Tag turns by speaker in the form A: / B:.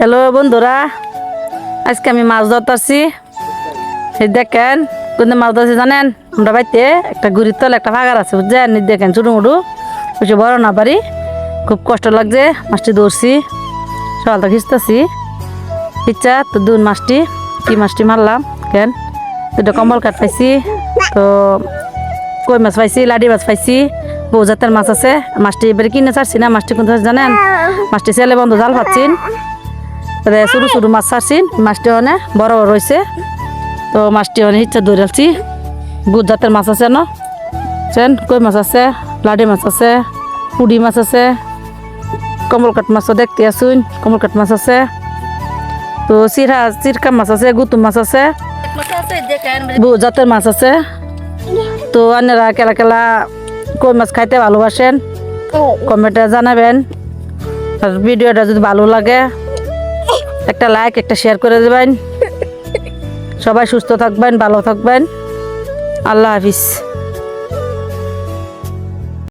A: Hello বন্ধুরা। আজকে আমি মাছ ধরতেছি। এই দেখেন কোন মাছ ধরছি জানেন? আমরা বাড়িতে একটা গুড়ির তলে একটা ভাগার আছে, বুঝছেন? দেখেন ছোটো মুটু বেশি বড় না পারি খুব কষ্ট লাগছে, মাছটি ধরছি। সকালটা খিচতেছি ইচ্ছা তো দুন মাছটি, কি মাছটি মারলাম কেন দুটো কম্বল কাঠ পাইছি, তো কই মাছ পাইছি লাডি মাছ পাইছি, বউ জাতের মাছ আছে। মাছটি এবারে কিনে ছাড়ছি না, মাছটি কোন জানেন? মাছটি ছেলে বন্ধু জাল পাচ্ছিন সরু সরু মাছ ছাড়ছিন মাছটি অনেক বড় বড় রয়েছে তো মাছটি অনেক ইচ্ছা ধরে আলছি বুধ জাতের মাছ আছে ন? চেন, কই মাছ আছে? লাডি মাছ আছে? পুডি মাছ আছে? কমলকাট মাছও দেখতে আসুন কমলকাট মাছ আছে। তো চিরা চিরকা মাছ আছে গুতুম মাছ আছে। বহু জাতের মাছ আছে। তো আপনারা কেলা কেলা কই মাছ খাইতে ভালোবাসেন, কমেন্টে জানাবেন। আর ভিডিওটা যদি ভালো লাগে একটা লাইক একটা শেয়ার করে দেবেন। সবাই সুস্থ থাকবেন ভালো থাকবেন। আল্লাহ হাফিজ।